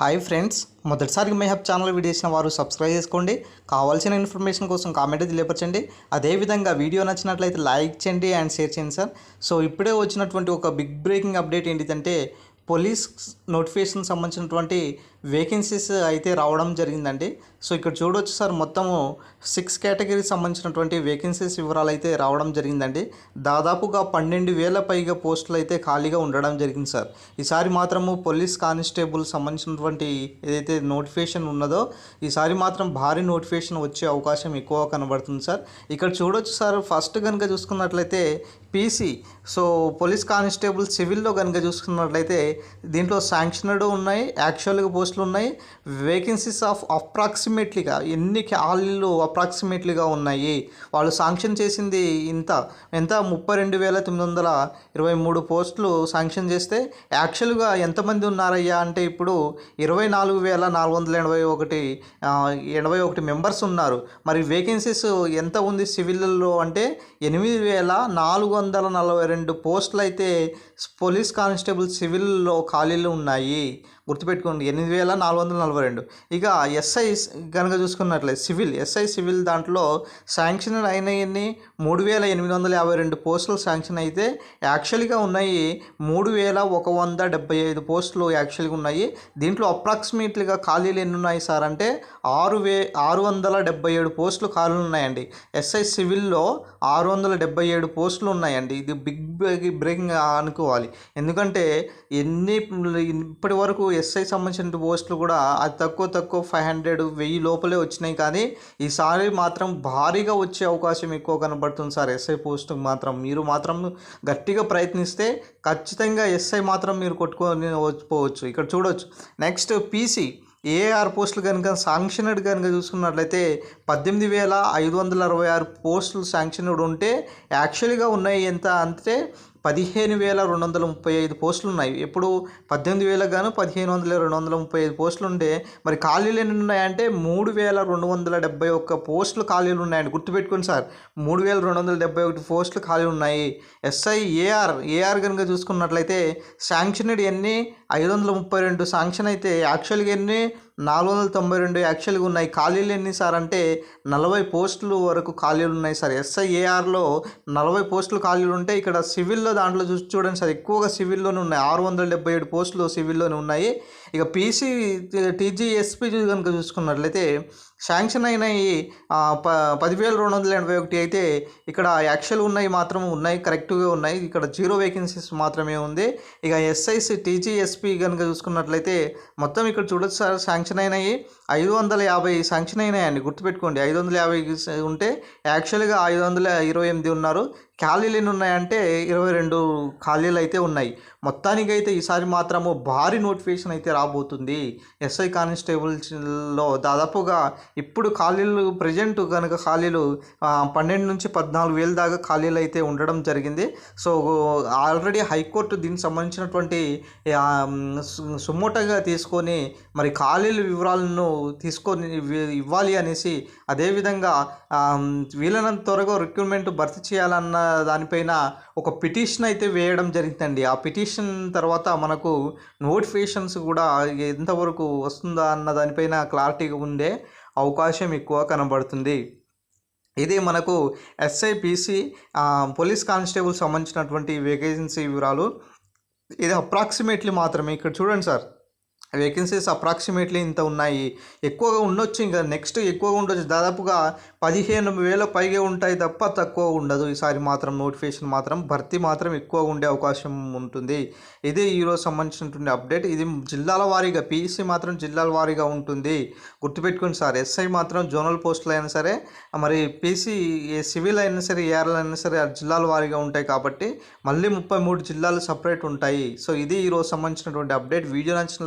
Hi friends మొదటిసారి మేహబ్ channel video చేసిన వారు సబ్స్క్రైబ్ చేసుకోండి. కావాల్సిన ఇన్ఫర్మేషన్ కోసం కామెంట్ తెలియపరచండి. అదేవిధంగా వీడియో నచ్చినట్లయితే లైక్ చేయండి అండ్ షేర్ చేయండి సార్ సో ఇప్పుడే వచ్చినటువంటి ఒక బిగ్ బ్రేకింగ్ అప్డేట్ ఏంటిదంటే పోలీస్ నోటిఫికేషన్ సంబంధించినటువంటి వేకెన్సీస్ అయితే రావడం జరిగిందండి. సో ఇక్కడ చూడవచ్చు సార్ మొత్తము సిక్స్ కేటగిరీకి సంబంధించినటువంటి వేకెన్సీస్ వివరాలు అయితే రావడం జరిగిందండి. దాదాపుగా పన్నెండు వేల పైగా పోస్టులు అయితే ఖాళీగా ఉండడం జరిగింది సార్. ఈసారి మాత్రము పోలీస్ కానిస్టేబుల్ సంబంధించినటువంటి ఏదైతే నోటిఫికేషన్ ఉన్నదో ఈసారి మాత్రం భారీ నోటిఫికేషన్ వచ్చే అవకాశం ఎక్కువ కనబడుతుంది సార్. ఇక్కడ చూడొచ్చు సార్ ఫస్ట్ కనుక చూసుకున్నట్లయితే పీసీ సో పోలీస్ కానిస్టేబుల్ సివిల్లో కనుక చూసుకున్నట్లయితే దీంట్లో శాంక్షనడ్ ఉన్నాయి. యాక్చువల్గా పోస్ట్ పోస్టులు ఉన్నాయి. వేకెన్సీస్ ఆఫ్ అప్రాక్సిమేట్లీగా ఎన్ని ఖాళీలు అప్రాక్సిమేట్లీగా ఉన్నాయి? వాళ్ళు శాంక్షన్ చేసింది ఇంత. ఎంత? ముప్పై రెండు వేల తొమ్మిది వందల ఇరవై మూడు పోస్టులు శాంక్షన్ చేస్తే యాక్చువల్గా ఎంతమంది ఉన్నారయ్యా? అంటే ఇప్పుడు ఇరవై నాలుగు వేల నాలుగు వందల ఎనభై ఒకటి ఎనభై ఒకటి మెంబర్స్ ఉన్నారు. మరి వేకెన్సీస్ ఎంత ఉంది సివిల్లో అంటే ఎనిమిది వేల నాలుగు వందల నలభై రెండు పోస్టులు అయితే పోలీస్ కానిస్టేబుల్ సివిల్లో ఖాళీలు ఉన్నాయి. గుర్తుపెట్టుకోండి ఎనిమిది వేల నాలుగు వందల నలభై రెండు. ఇక ఎస్ఐ కనుక చూసుకున్నట్లయితే సివిల్ ఎస్ఐ సివిల్ దాంట్లో శాంక్షన్ అయినవన్నీ మూడు వేల ఎనిమిది వందల యాభై రెండు పోస్టులు శాంక్షన్ అయితే యాక్చువల్గా ఉన్నాయి మూడు వేల ఒక వంద డెబ్బై ఐదు పోస్టులు యాక్చువల్గా ఉన్నాయి. దీంట్లో అప్రాక్సిమేట్లీగా ఖాళీలు ఎన్ని ఉన్నాయి సార్ అంటే ఆరు వే ఆరు వందల డెబ్బై ఏడు పోస్టులు ఖాళీలు ఉన్నాయండి. ఎస్ఐ సివిల్లో ఆరు వందల డెబ్బై ఏడు పోస్టులు ఉన్నాయండి. ఇది బిగ్ బ్రేకింగ్ అనుకోవాలి. ఎందుకంటే ఎన్ని ఇప్పటి వరకు ఎస్ఐ సంబంధించిన పోస్టులు కూడా అది తక్కువ తక్కువ ఫైవ్ హండ్రెడ్ వెయ్యి లోపలే వచ్చినాయి. కానీ ఈసారి మాత్రం భారీగా వచ్చే అవకాశం ఎక్కువ కనబడుతుంది సార్ ఎస్ఐ పోస్టుకు మాత్రం. మీరు మాత్రం గట్టిగా ప్రయత్నిస్తే ఖచ్చితంగా ఎస్ఐ మాత్రం మీరు కొట్టుకొని పోవచ్చు. ఇక్కడ చూడవచ్చు నెక్స్ట్ పీసీ. ఏఆర్ పోస్టులు కనుక శాంక్షనడ్ కనుక చూసుకున్నట్లయితే పద్దెనిమిది వేల ఐదు వందల అరవై ఆరు పోస్టులు శాంక్షనడ్ ఉంటే యాక్చువల్గా ఉన్నాయి ఎంత అంటే పదిహేను వేల రెండు వందల ముప్పై ఐదు పోస్టులు ఉన్నాయి ఎప్పుడు పద్దెనిమిది వేలకు గాను పదిహేను వందల రెండు వందల ముప్పై ఐదు పోస్టులు ఉంటే మరి ఖాళీలు ఎన్ని ఉన్నాయంటే మూడు వేల రెండు వందల డెబ్బై ఒక్క పోస్టులు ఖాళీలు ఉన్నాయండి గుర్తుపెట్టుకోండి సార్ మూడు వేల రెండు వందల డెబ్బై ఒకటి పోస్టులు ఖాళీ ఉన్నాయి ఎస్ఐ ఏఆర్ ఏఆర్ కనుక చూసుకున్నట్లయితే శాంక్షనడ్ ఎన్ని? ఐదు వందల ముప్పై రెండు శాంక్షన్ అయితే యాక్చువల్గా ఎన్ని? నాలుగు వందల తొంభై రెండు యాక్చువల్గా ఉన్నాయి. ఖాళీలు ఎన్ని సార్? అంటే నలభై పోస్టులు వరకు ఖాళీలు ఉన్నాయి సార్. ఎస్ఐఏఆర్లో నలభై పోస్టులు ఖాళీలు ఉంటే ఇక్కడ సివిల్లో దాంట్లో చూసి చూడండి సార్. ఎక్కువగా సివిల్లోనే ఉన్నాయి. ఆరు వందల డెబ్బై ఏడు పోస్టులు సివిల్లోనే ఉన్నాయి. ఇక పీసీ టీజీఎస్పీ కనుక చూసుకున్నట్లయితే శాంక్షన్ అయిన ఈ ప పదివేల రెండు వందల ఎనభై ఒకటి అయితే ఇక్కడ యాక్చువల్ ఉన్నాయి మాత్రం ఉన్నాయి కరెక్ట్గా ఉన్నాయి. ఇక్కడ జీరో వేకెన్సీస్ మాత్రమే ఉంది. ఇక ఎస్ఐసి టీజీఎస్పీ కనుక చూసుకున్నట్లయితే మొత్తం ఇక్కడ చూడొచ్చు సార్ శాంక్షన్ అయినాయి. ఐదు వందల యాభై శాంక్షన్ అయినాయండి గుర్తుపెట్టుకోండి. ఐదు వందల యాభై ఉంటే యాక్చువల్గా ఐదు వందల ఇరవై ఎనిమిది ఉన్నారు. ఖాళీలు ఎన్ని ఉన్నాయంటే ఇరవై రెండు ఖాళీలు అయితే ఉన్నాయి. మొత్తానికైతే ఈసారి మాత్రము భారీ నోటిఫికేషన్ అయితే రాబోతుంది. ఎస్ఐ కానిస్టేబుల్స్లో దాదాపుగా ఇప్పుడు ఖాళీలు ప్రజెంట్ కనుక ఖాళీలు పన్నెండు నుంచి పద్నాలుగు వేల దాకా ఖాళీలు అయితే ఉండడం జరిగింది. సో ఆల్రెడీ హైకోర్టు దీనికి సంబంధించినటువంటి సుమోటగా తీసుకొని మరి ఖాళీల వివరాలను తీసుకొని ఇవ్వాలి అనేసి అదేవిధంగా వీలైనంత త్వరగా రిక్రూట్మెంట్ భర్తీ చేయాలన్న దానిపైన ఒక పిటిషన్ అయితే వేయడం జరిగిందండి. ఆ పిటిషన్ తర్వాత మనకు నోటిఫికేషన్స్ కూడా ఎంతవరకు వస్తుందా అన్న దానిపైన క్లారిటీగా ఉండే అవకాశం ఎక్కువ కనబడుతుంది. ఇది మనకు ఎస్ఐపిసి పోలీస్ కానిస్టేబుల్ సంబంధించినటువంటి వేకెన్సీ వివరాలు ఇది అప్రాక్సిమేట్లీ మాత్రమే. ఇక్కడ చూడండి సార్. వేకెన్సీస్ అప్రాక్సిమేట్లీ ఇంత ఉన్నాయి. ఎక్కువగా ఉండొచ్చు ఇంకా. నెక్స్ట్ ఎక్కువగా ఉండొచ్చు. దాదాపుగా పదిహేను వేల పైగా ఉంటాయి తప్ప తక్కువ ఉండదు. ఈసారి మాత్రం నోటిఫికేషన్ మాత్రం భర్తీ మాత్రం ఎక్కువ ఉండే అవకాశం ఉంటుంది. ఇది ఈరోజు సంబంధించినటువంటి అప్డేట్ ఇది జిల్లాల వారీగా పీసీ మాత్రం జిల్లాల వారీగా ఉంటుంది. గుర్తుపెట్టుకోండి సార్ ఎస్ఐ మాత్రం జోనల్ పోస్టులు అయినా సరే మరి పీసీ సివిల్ అయినా సరే ఏఆర్ఎల్ అయినా సరే జిల్లాల వారీగా ఉంటాయి కాబట్టి మళ్ళీ ముప్పై మూడు జిల్లాలు సపరేట్ ఉంటాయి. సో ఇది ఈరోజు సంబంధించినటువంటి అప్డేట్ వీడియో నచ్చిన